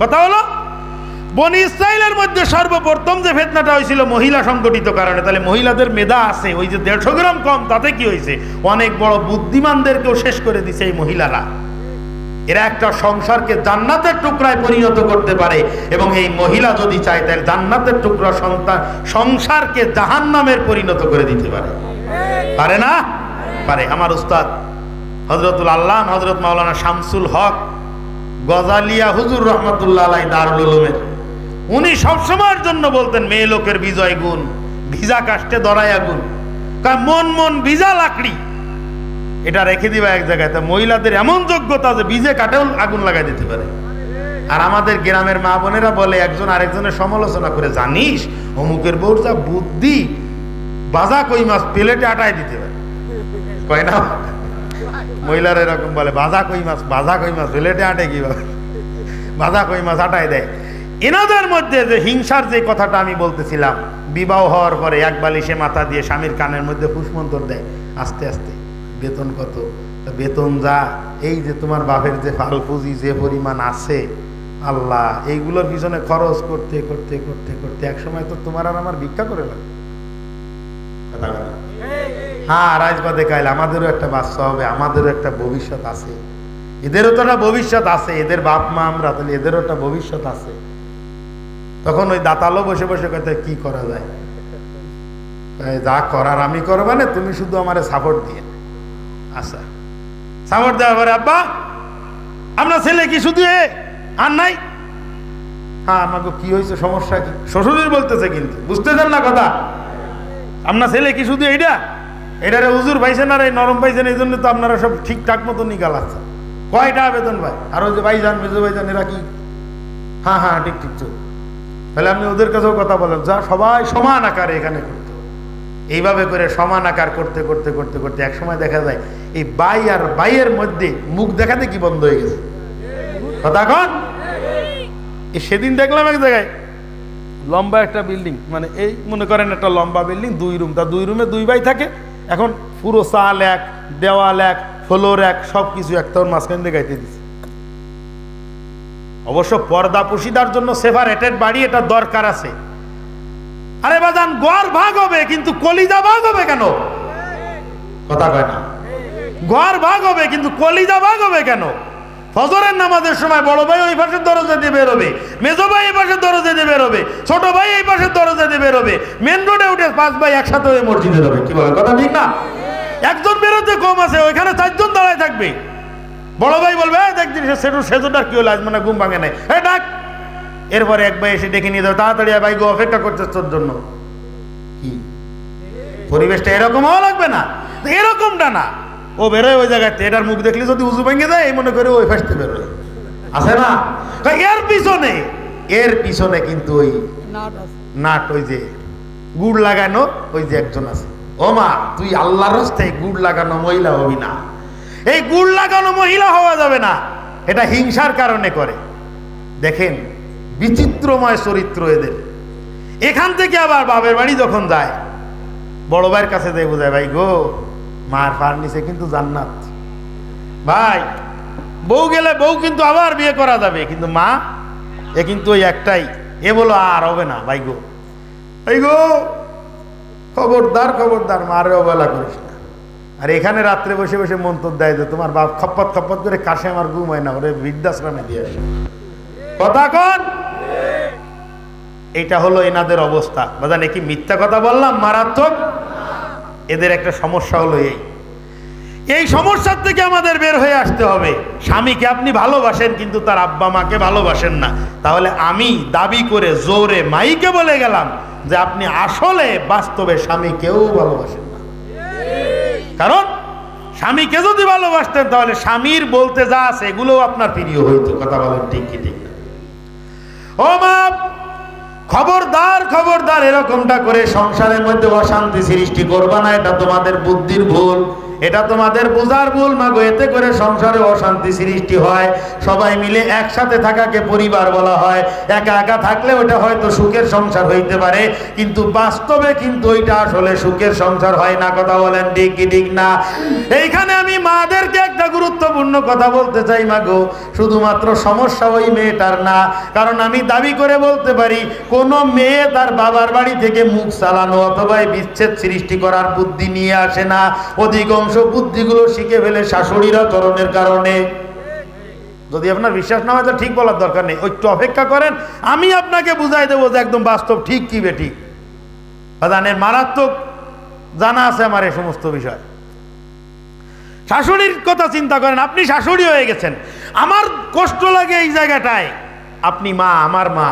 কথা হলো? বনি ইসরায়েলের মধ্যে সর্বপ্রথম যে ফেতনাটা হয়েছিল মহিলা সংগঠিত কারণে, তাহলে মহিলাদের মেধা আছে, ওই যে দেড়শো গ্রাম কম, তাতে কি হয়েছে? অনেক বড় বুদ্ধিমানদেরকেও শেষ করে দিছে এই মহিলারা। এরা একটা সংসারকে জান্নাতের টুকরায় পরিণত করতে পারে, এবং এই মহিলা যদি চায়, তাহলে জান্নাতের টুকরা সন্তান সংসারকে জাহান্নামের পরিণত করে দিতে পারে। পারে না? পারে। আমার উস্তাদ হজরতুল আল্লাহ হজরত মাওলানা শামসুল হক গজালিয়া হুজুর রহমতুল্লাহ আলাই দারুল উলুমের। উনি সবসময়ের জন্য বলতেন, মেয়ে লোকের বিজয় গুণ, ভিজা কাষ্টে দরায়া গুণ। মন মন ভিজা লাকড়ি। এটা রেখে দিবা এক জায়গায়। তা মহিলাদের এমন যোগ্যতা যে বীজে কাটেও আগুন লাগাই দিতে পারে। আর আমাদের গ্রামের মা বোনেরা বলে, একজন আরেকজনের সমালোচনা করে জানিস, অমুকের বউর যা বুদ্ধি বাজা কই মাছ প্লেটে আটায় দিতে পারে। কয় না? মহিলারা এরকম বলে, বাজা কই মাছ, বাজা কই মাছ প্লেটে আটে কীভাবে বাজা কই মাছ আটায় দেয়। এনাদের মধ্যে যে হিংসার যে কথাটা আমি বলতেছিলাম, বিবাহ হওয়ার পরে এক বালিশে মাথা দিয়ে স্বামীর কানের মধ্যে ফুসমন্তর দেয়, আস্তে আস্তে, বেতন কত? বেতন যা, এই যে তোমার বাপের যে ফাল পুঁজি যে পরিমাণ আছে, আল্লাহ, এইগুলোর পিছনে খরচ করতে করতে করতে করতে এক সময় তো তোমার আর আমার ভিক্ষা করে লাগবে। হ্যাঁ রাজবাদে কাইল আমাদেরও একটা বাচ্চা হবে, আমাদেরও একটা ভবিষ্যৎ আছে। এদেরও তো একটা ভবিষ্যৎ আছে, এদের বাপ মা আমরা, তাহলে এদেরও একটা ভবিষ্যৎ আছে। তখন ওই দাতালো বসে বসে কথা কি করা যায়? যা করার আমি করব না, তুমি শুধু আমারে সাপোর্ট দিয়ে আচ্ছা। সাপোর্ট দেওয়ার পরে, আব্বা, আপনার ছেলে কি শুধু এ আর নাই? হ্যাঁ আমাকে কি হয়েছে সমস্যা কি? শ্বশুরের বলতেছে কিন্তু, বুঝতেছেন না কথা? আপনার ছেলে কি শুধু এইটা এটারে হুজুর পাইছেন আর এই নরম পাইছেন এই জন্য তো আপনারা সব ঠিকঠাক মতো নিকালাচ্ছেন কয়টা আবেদন ভাই? আর ওই যে ভাইজান মেজো ভাইজান এরা কি? হ্যাঁ হ্যাঁ ঠিক ঠিক চল তাহলে আপনি ওদের কাছেও কথা বলেন। যা, সবাই সমান আকারে এখানে করতে এইভাবে করে সমান আকার করতে করতে করতে করতে এক সময় দেখা যায়, এই বাই আর বাইয়ের মধ্যে মুখ দেখাতে কি বন্ধ হয়ে গেছে? কথা কন? এই সেদিন দেখলাম এক জায়গায়, লম্বা একটা বিল্ডিং মানে এই মনে করেন একটা লম্বা বিল্ডিং, দুই রুম। তা দুই রুমে দুই বাই থাকে। এখন পুরো চাল এক, দেওয়াল এক, ফ্লোর এক সব কিছু এক, তোর মাঝখান দিয়ে গাইতে দিচ্ছে অবশ্য পর্দা পুশিদার জন্য সেপারেটেড বাড়ি এটা দরকার আছে। আরে বাজান গড় ভাগ হবে, কিন্তু কলিজা ভাগ হবে কেন? কথা কয় না। গড় ভাগ হবে, কিন্তু কলিজা ভাগ হবে কেন? ফজরের নামাজের সময় বড় ভাই ওই পাশের দরজা দিয়ে বেরোবে, মেজো ভাই এই পাশের দরজা দিয়ে বেরোবে, ছোট ভাই এই পাশের দরজা দিয়ে বেরোবে মেন রোডে উঠে পাঁচ ভাই একসাথে ওই মসজিদে যাবে। কি বলে কথা ঠিক না? একজন বেরোতে কম আছে, ওইখানে চারজন দাঁড়ায় থাকবে। বড় ভাই বলবে, "এই দেখ দিন সেটু সেতুটার কি হলো? আজ মানে ঘুম ভাঙে নাই। এ ডাক! এরপরে এক ভাই এসে ডেকে নিয়ে যাবে, তাড়াতাড়ি ভাই, গো, অপেক্ষা করছে তোর জন্য। কি? পরিবেশটা এরকম হওয়া লাগবে না? এরকমটা না। ও বেরোয় ওই জায়গাতে এটার মুখ দেখলে যদি উজু ভেঙে দেয় এই মনে করে ওই ফাঁসতে বেরোয়। আছে না? এর পিছনে এর পিছনে কিন্তু ওই নাট ওই যে গুড় লাগানো ওই যে একজন আছে। ও মা তুই আল্লাহর রাস্তায় গুড় লাগানো মহিলা হবি না। এই গুড় লাগানো মহিলা হওয়া যাবে না। এটা হিংসার কারণে করে। দেখেন বিচিত্রময় চরিত্র এদের। এখান থেকে আবার বাবের বাড়ি যখন যায় বড় ভাইয়ের কাছে যাই বোঝায় ভাই গো মার পার নিচে কিন্তু জান্নাত। ভাই বউ গেলে বউ কিন্তু আবার বিয়ে করা যাবে কিন্তু মা এ কিন্তু ওই একটাই। এ বলো আর হবে না ভাই গো। ভাই গো খবরদার খবরদার মারে অবহেলা করিস না। আর এখানে রাত্রে বসে বসে মন্তর দেয় যে তোমার বাপ খপ্পত খপ্পত করে কাশে আমার ঘুম হয় না ওরে বৃদ্ধাশ্রমে দিয়ে আসে। কথা কন। এটা হলো এনাদের অবস্থা। বাজান কি মিথ্যা কথা বললাম? মারাত্মক। এদের একটা সমস্যা হলো এই। এই সমস্যার থেকে আমাদের বের হয়ে আসতে হবে। স্বামীকে আপনি ভালোবাসেন, কিন্তু তার আব্বা মাকে ভালোবাসেন না। তাহলে আমি দাবি করে জোরে মাইকে বলে গেলাম যে আপনি আসলে বাস্তবে স্বামীকেও ভালোবাসেন না। কারণ স্বামীকে যদি ভালোবাসতেন, তাহলে স্বামীর বলতে যা আছে, এগুলোও আপনার প্রিয় হইতো। কথা বলেন ঠিক কি ঠিক? ও মা খবরদার খবরদার এরকমটা করে সংসারের মধ্যে অশান্তি সৃষ্টি করবা না এটা তোমাদের বুদ্ধির ভুল। এটা তোমাদের বোঝার ভুল, মাগো, এতে করে সংসারে অশান্তি সৃষ্টি হয়। সবাই মিলে একসাথে থাকাকে পরিবার বলা হয়। একা একা থাকলে ওটা হয়তো সুখের সংসার হইতে পারে, কিন্তু বাস্তবে কিন্তু ওইটা আসলে সুখের সংসার হয় না, কথা বলেন ঠিক কি ঠিক না? এইখানে আমি মাদেরকে একটা গুরুত্বপূর্ণ কথা বলতে চাই, মাগো। শুধুমাত্র সমস্যা ওই মেয়েটার না, কারণ আমি দাবি করে বলতে পারি, কোন মেয়ে তার বাবার বাড়ি থেকে মুখ চালানো অথবা বিচ্ছেদ সৃষ্টি করার বুদ্ধি নিয়ে আসে না। অধিকাংশ বুদ্ধিগুলো শিখে ফেলে শাশুড়িরা চরণের কারণে। যদি আপনার বিশ্বাস না হয়, তো ঠিক বলার দরকার নেই। একটু অপেক্ষা করেন, আমি আপনাকে বুঝাই দেবো যে একদম বাস্তব ঠিক কি বেঠিক জানেন মারাত্মক জানা আছে আমার এই সমস্ত বিষয়। শাশুড়ির কথা চিন্তা করেন, আপনি শাশুড়ি হয়ে গেছেন। আমার কষ্ট লাগে এই জায়গাটায়। আপনি মা, আমার মা।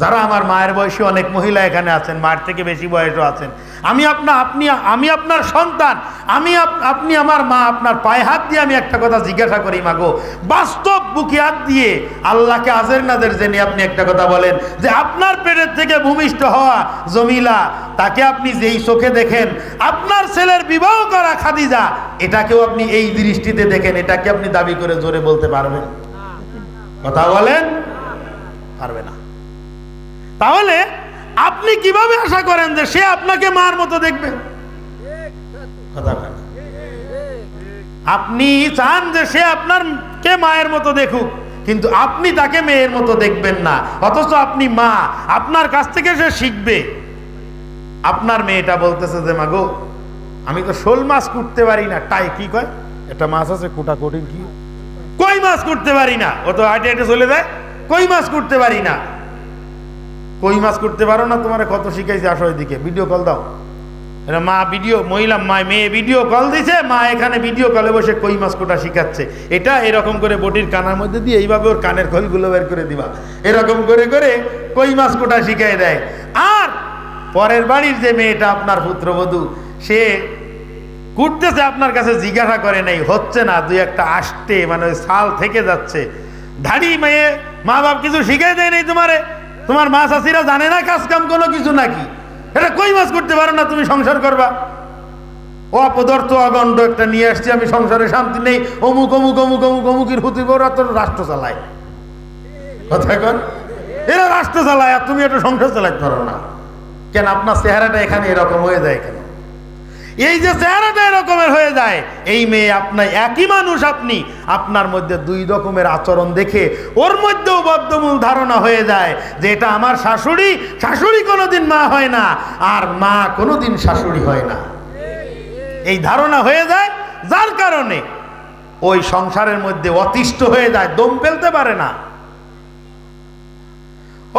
যারা আমার মায়ের বয়সী অনেক মহিলা এখানে আছেন, মায়ের থেকে বেশি বয়সও আছেন, আমি আপনার আপনি আমি আপনার সন্তান, আমি আপনি আমার মা, আপনার পায়ে হাত দিয়ে আমি একটা কথা জিজ্ঞাসা করি মাগো বাস্তব বুকে হাত দিয়ে আল্লাহকে আজের নাদের জেনে আপনি একটা কথা বলেন যে আপনার পেটের থেকে ভূমিষ্ঠ হওয়া জমিলা, তাকে আপনি যেই চোখে দেখেন, আপনার ছেলের বিবাহ করা খাদিজা, এটাকেও আপনি এই দৃষ্টিতে দেখেন, এটাকে আপনি দাবি করে জোরে বলতে পারবেন? কথা বলেন? পারবে না। তাহলে আপনি কীভাবে আশা করেন যে সে আপনাকে মার মতো দেখবে? কথা আপনি চান যে সে আপনার কে মায়ের মতো দেখুক, কিন্তু আপনি তাকে মেয়ের মতো দেখবেন না। অথচ আপনি মা, আপনার কাছ থেকে সে শিখবে। আপনার মেয়েটা বলতেছে যে মাগো আমি তো শোল মাছ কুটতে পারি না। তাই কি কয়? একটা মাছ আছে, কুটা কঠিন কি? কই মাছ কুটতে পারি না? ও তো হাঁটে হাঁটে চলে যায়। কই মাছ কুটতে পারি না? কই মাছ করতে পারো না? তোমার কত শিখাইছে? আসো এদিকে। ভিডিও কল দাও। এটা মা ভিডিও মহিলা মা মেয়ে ভিডিও কল দিছে, মা এখানে ভিডিও কলে বসে কই মাছ কোটা শিখাচ্ছে। এটা এরকম করে বটির কানার মধ্যে দিয়ে এইভাবে ওর কানের খলগুলো বের করে দিবা। এরকম করে করে কই মাছ কোটা শিখাই দেয়। আর পরের বাড়ির যে মেয়েটা আপনার পুত্রবধূ, সে কুটতেছে আপনার কাছে জিজ্ঞাসা করে নাই, হচ্ছে না, দুই একটা আসতে মানে ওই সাল থেকে যাচ্ছে। ধাড়ি মেয়ে মা বাপ কিছু শিখাই দেয় নাই তোমারে? তোমার মা চাষিরা জানে না কাজ কাম কোনো কিছু নাকি? এটা কই মাছ করতে পারো না তুমি সংসার করবা? অপদার্থ অগণ্ড একটা নিয়ে আসছি, আমি সংসারে শান্তি নেই। অমুক অমুক অমুক অমুক অমুকের হতে বড়, তোর রাষ্ট্র চালায়। কথা কর এরা রাষ্ট্র চালায়, আর তুমি একটা সংসার চালাইতে পারো না। কেন, আপনার চেহারাটা এখানে এরকম হয়ে যায় কেন? এই যে চেহারাটা এরকমের হয়ে যায়, এই মেয়ে আপনার একই মানুষ আপনি, আপনার মধ্যে দুই রকমের আচরণ দেখে ওর মধ্যেও বদ্ধমূল ধারণা হয়ে যায় যে এটা আমার শাশুড়ি শাশুড়ি কোনোদিন মা হয় না, আর মা কোনোদিন শাশুড়ি হয় না। এই ধারণা হয়ে যায়, যার কারণে ওই সংসারের মধ্যে অতিষ্ঠ হয়ে যায়, দম ফেলতে পারে না।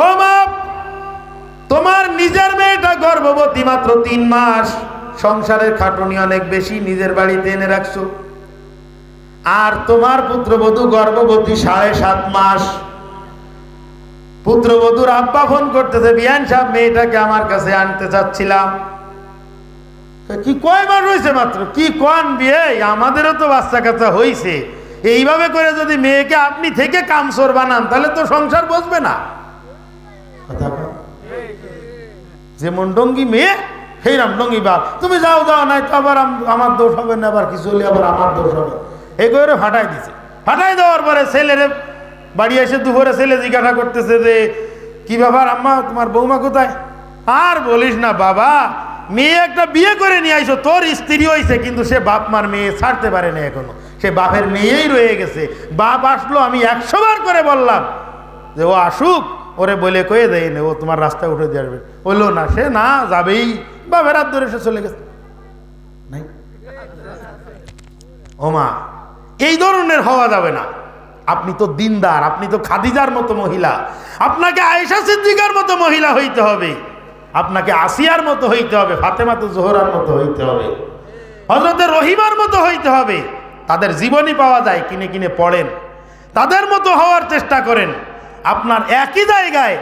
ও মা, তোমার নিজের মেয়েটা গর্ভবতী মাত্র তিন মাস। সংসারের খাটুনি অনেক বেশি নিজের বাড়িতে এনে রাখছো। আর তোমার পুত্রবধূ গর্ভবতী সাড়ে সাত মাস। পুত্রবধূর আব্বা ফোন করতেছে বিয়ান সাহেব মেয়েটাকে আমার কাছে আনতে চাচ্ছিলাম। কি কয় মাস হয়েছে মাত্র? কি কন বিয়ে? আমাদেরও তো বাচ্চা কাচ্চা হয়েছে এইভাবে করে যদি মেয়েকে আপনি থেকে কামসর বানান তাহলে তো সংসার বসবে না। কথা বল। যেমন ডঙ্গি মেয়ে সেই রাম ডঙ্গি বাপ তুমি যাও যাও, নাই তো আবার আমার দোষ হবে না, আবার কিছু হলে আবার আমার দোষ হবে। এই করে ফাটাই দিছে। ফাটাই দেওয়ার পরে ছেলেরে বাড়ি এসে দুপুরে ছেলে জিজ্ঞাসা করতেছে যে, কি ব্যাপার আম্মা, তোমার বৌমা কোথায়? আর বলিস না, বাবা, মেয়ে একটা বিয়ে করে নিয়ে আইসো তোর স্ত্রী হয়েছে কিন্তু সে বাপ মার মেয়ে ছাড়তে পারে না এখনও। সে বাপের মেয়েই রয়ে গেছে। বাপ আসলো, আমি একশো বার করে বললাম যে, ও আসুক, ওরে বলে কয়ে দেয় ও তোমার রাস্তায় উঠে দিয়ে আসবে। বলল, না, সে না, যাবেই। বা বেড়ার ধরে সে চলে গেছে। নাই। ও মা এই ধরনের হওয়া যাবে না। আপনি তো দিনদার আপনি তো খাদিজার মতো মহিলা। আপনাকে আয়েশা সিদ্দিকার মতো মহিলা হইতে হবে। আপনাকে আসিয়ার মতো হইতে হবে ফাতেমা তো জোহরার মতো হইতে হবে। হজরতের রহিমার মতো হইতে হবে। তাদের জীবনী পাওয়া যায় কিনে কিনে পড়েন। তাদের মতো হওয়ার চেষ্টা করেন। আপনার একই জায়গায়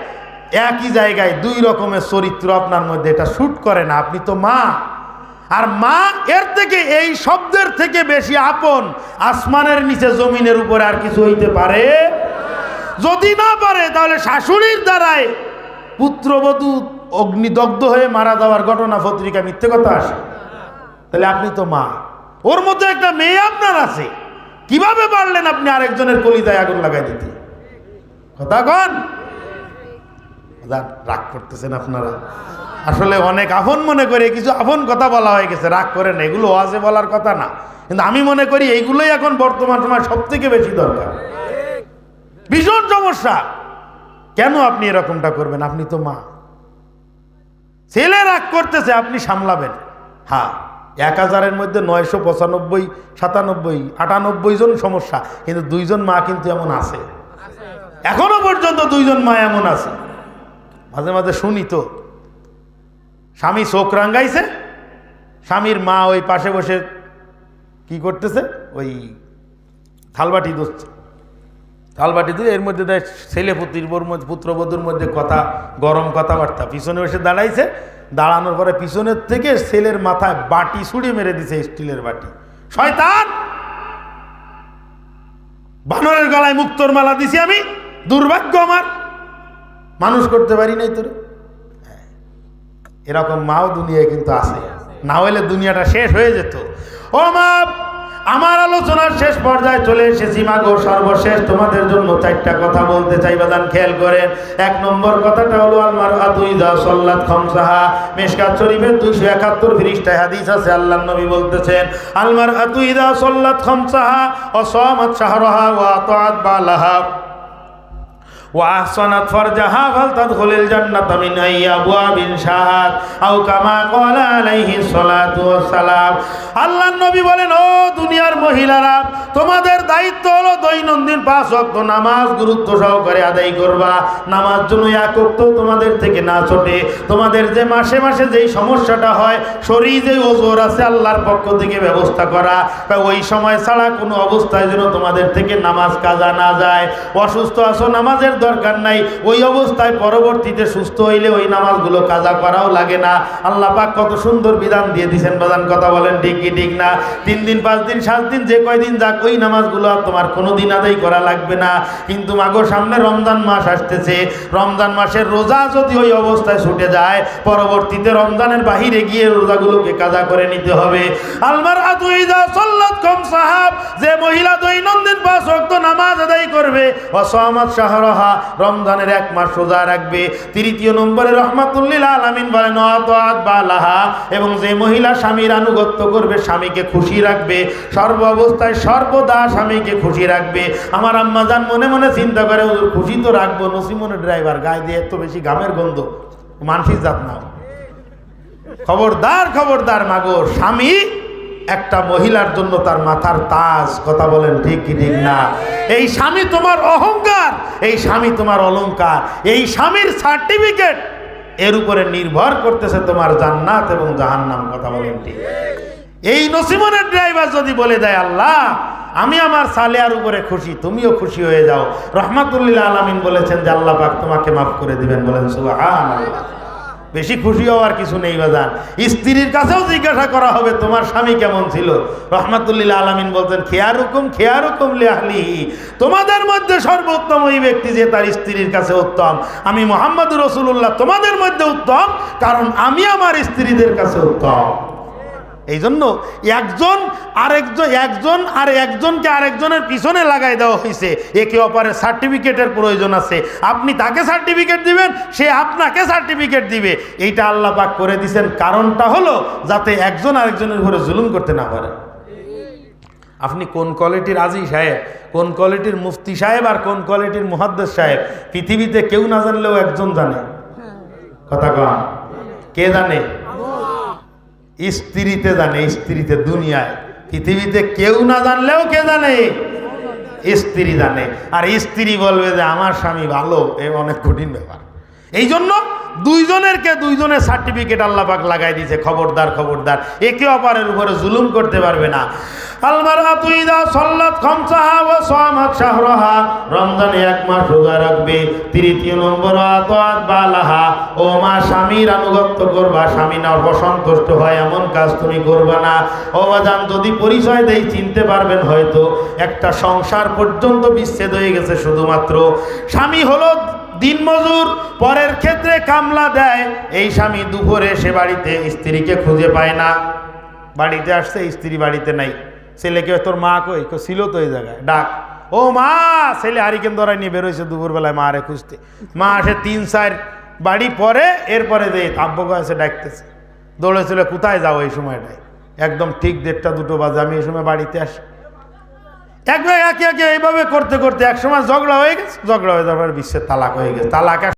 একই জায়গায় দুই রকমের চরিত্র আপনার মধ্যে, এটা শ্যুট করে না। আপনি তো মা। আর মা, এর থেকে এই শব্দের থেকে বেশি আপন। আসমানের নিচে জমিনের উপরে আর কিছু হইতে পারে? যদি না পারে, তাহলে শাশুড়ির দ্বারাই পুত্রবধূ অগ্নিদগ্ধ হয়ে মারা যাওয়ার ঘটনা পত্রিকা মিথ্যে কথা আসে। তাহলে আপনি তো মা। ওর মধ্যে একটা মেয়ে আপনার আছে। কীভাবে পারলেন আপনি আরেকজনের কলিতায় আগুন লাগাই দিতে? কথা কন। রাগ করতেছেন আপনারা। আসলে অনেক আপন মনে করে, কিছু আপন কথা বলা হয়ে গেছে, রাগ করেন এগুলো ওয়াজে বলার কথা না। কিন্তু আমি মনে করি, এইগুলোই এখন বর্তমান সময় সব থেকে বেশি দরকার। ভীষণ সমস্যা। কেন আপনি এরকমটা করবেন? আপনি তো মা। ছেলে রাগ করতেছে, আপনি সামলাবেন। হ্যাঁ এক হাজারের মধ্যে নয়শো পঁচানব্বই, সাতানব্বই, আটানব্বই জন সমস্যা, কিন্তু দুইজন মা কিন্তু এমন আছে। এখনও পর্যন্ত দুইজন মা এমন আছে। মাঝে মাঝে শুনি তো। স্বামী চোখ রাঙ্গাইছে স্বামীর মা ওই পাশে বসে কি করতেছে? ওই থালবাটি দোচ্ছে থালবাটি দিয়ে এর মধ্যে দেয় ছেলে পুত্রির মধ্যে, পুত্রবধূর মধ্যে কথা, গরম কথাবার্তা। পিছনে বসে দাঁড়াইছে, দাঁড়ানোর পরে পিছনের থেকে ছেলের মাথায় বাটি ছুড়ে মেরে দিছে স্টিলের বাটি। শয়তান! বানরের গলায় মুক্তোর মালা দিছি আমি, দুর্ভাগ্য আমার। মানুষ করতে পারি নাই তোরে। এরকম মাও দুনিয়ায় কিন্তু আছে। না হলে দুনিয়াটা শেষ হয়ে যেত। ও মা, আমার আলোচনার শেষ পর্যায়ে চলে এসেছি মাগো সর্বশেষ তোমাদের জন্য চারটা কথা বলতে চাই। বাদান খেয়াল করেন, এক নম্বর কথাটা হলো আলমার আতুইদা সল্লাত খমসাহা। মেশকাত শরীফের দুইশো একাত্তর ফিরিস্টায় হাদিস আছে, আল্লাহ নবী বলতেছেন আলমার আতুইদা সল্লাত খমসাহা ও সমাত শাহরহা ও আতাত বালাহা। وأحصنت فرجها فلتدخل الجنة من أي أبواب شاءت أو كما قال عليه الصلاة والسلام আল্লাহ নবী বলেন ও দুনিয়ার মহিলারা তোমাদের দায়িত্ব হলো দৈনন্দিন পাঁচ ওয়াক্ত নামাজ গুরুত্ব সহকারে আদায় করবা নামাজ জন্য এক ওয়াক্ত তোমাদের থেকে না ছোটে তোমাদের যে মাসে মাসে যেই সমস্যাটা হয় শরীর যে ওজোর আছে আল্লাহর পক্ষ থেকে ব্যবস্থা করা তা ওই সময় ছাড়া কোনো অবস্থায় যেন তোমাদের থেকে নামাজ কাজা না যায় অসুস্থ আছো নামাজের দরকার নাই। ওই অবস্থায় পরবর্তীতে সুস্থ হইলে ওই নামাজগুলো কাজা করাও লাগে না। আল্লাহ পাক কত সুন্দর বিধান দিয়ে দিছেন বাদান কথা বলেন, ঠিক কি ঠিক না? তিন দিন, পাঁচ দিন, সাত দিন, যে কয়দিন যাক, ওই নামাজগুলো আর তোমার কোনো দিন আদায় করা লাগবে না। কিন্তু মাগো, সামনে রমজান মাস আসতেছে। রমজান মাসের রোজা যদি ওই অবস্থায় ছুটে যায়, পরবর্তীতে রমজানের বাহিরে গিয়ে রোজাগুলোকে কাজা করে নিতে হবে। আলমার আতুইদা সল্লাত কম সাহাব, যে মহিলা দৈনন্দিন পাঁচ ওয়াক্ত নামাজ করবে। অসহমত শাহরহা রমজানের এক মাস রোজা রাখবে। তৃতীয় নম্বরে রহমাতুল্লিল আলামিন বলেন বালাহা। এবং যে মহিলা স্বামীর আনুগত্য করবে স্বামীকে খুশি রাখবে। সর্ব অবস্থায় সর্বদা স্বামীকে খুশি রাখবে। আমার আম্মা যান মনে মনে চিন্তা করে "হুজুর, খুশি তো রাখব নসিমনের ড্রাইভার গায়ে দিয়ে এত বেশি গামের গন্ধ। মানসিক জাত না খবরদার খবরদার মাগো স্বামী একটা মহিলার জন্য তার মাথার তাজ, কথা বলেন ঠিক কি ঠিক না? এই স্বামী তোমার অহংকার, এই স্বামী তোমার অলংকার, এই স্বামীর সার্টিফিকেট এর উপরে নির্ভর করতেছে তোমার জান্নাত এবং জাহান্নাম, কথা বলেন ঠিক। এই নসিমনের ড্রাইভার যদি বলে দেয়, আল্লাহ, আমি আমার সালেয়ার উপরে খুশি, তুমিও খুশি হয়ে যাও। রহমাতুল্লিল্লাহ আলমিন বলেছেন যে, আল্লাহ পাক তোমাকে মাফ করে দিবেন। বলেন আল্লাহ বেশি খুশি হওয়ার কিছু নেই বাজান। স্ত্রীর কাছেও জিজ্ঞাসা করা হবে, তোমার স্বামী কেমন ছিল? রহমাতুল্লিল্লা আলমিন বলতেন খেয়ার রুকুম খেয়া রুকুম লিয়াহলি তোমাদের মধ্যে সর্বোত্তম ওই ব্যক্তি যে তার স্ত্রীর কাছে উত্তম। আমি মোহাম্মদ রসুল্লাহ তোমাদের মধ্যে উত্তম, কারণ আমি আমার স্ত্রীদের কাছে উত্তম। এই জন্য একজন আরেকজন একজন আর একজনকে আরেকজনের পিছনে লাগাই দেওয়া হয়েছে একে অপরের সার্টিফিকেটের প্রয়োজন আছে। আপনি তাকে সার্টিফিকেট দিবেন সে আপনাকে সার্টিফিকেট দিবে। এইটা আল্লাহ পাক করে দিছেন। কারণটা হলো যাতে একজন আরেকজনের উপরে জুলুম করতে না পারে। আপনি কোন কোয়ালিটির আজি সাহেব কোন কোয়ালিটির মুফতি সাহেব আর কোন কোয়ালিটির মুহাদ্দেস সাহেব পৃথিবীতে কেউ না জানলেও একজন জানে। কথা কম কে জানে? স্ত্রীতে জানে, স্ত্রীতে দুনিয়ায়। পৃথিবীতে কেউ না জানলেও কে জানে? স্ত্রী জানে। আর স্ত্রী বলবে যে, আমার স্বামী ভালো। এ অনেক কঠিন ব্যাপার। এই জন্য দুইজনেরকে দুইজনের সার্টিফিকেট আল্লাহ পাক লাগাই দিয়েছে, খবরদার খবরদার। একে অপরের উপরে জুলুম করতে পারবে না। তুই এক মাস রাখবে। তৃতীয় নম্বর ও মা স্বামীর স্বামী অসন্তুষ্ট হয়, এমন কাজ তুমি করবা না। যদি পরিচয় চিনতে পারবেন হয়তো। একটা সংসার পর্যন্ত বিচ্ছেদ হয়ে গেছে শুধুমাত্র। স্বামী হলো দিনমজুর, পরের ক্ষেত্রে কামলা দেয়। এই স্বামী দুপুরে সে বাড়িতে স্ত্রীকে খুঁজে পায় না। বাড়িতে আসছে, স্ত্রী বাড়িতে নাই। ছেলেকে, তোর মা কই? ছিল তো এই জায়গায়। ডাক, ও মা! ছেলে হারিকেন ধরাই নিয়ে বেরোইছে দুপুরবেলায় মা রে খুঁজতে। মা আসে তিন, চার বাড়ি পরে, এরপরে যে আব্বকে আছে ডাকতেছে। দৌড়েছিল কোথায় যাও এই সময়টায়? একদম ঠিক দেড়টা, দুটো বাজে। আমি এই সময় বাড়িতে আসি। একবার একে একে এইভাবে করতে করতে এক সময় ঝগড়া হয়ে গেছে, ঝগড়া হয়ে যাওয়ার বিশ্বের তালাক হয়ে গেছে। তালাক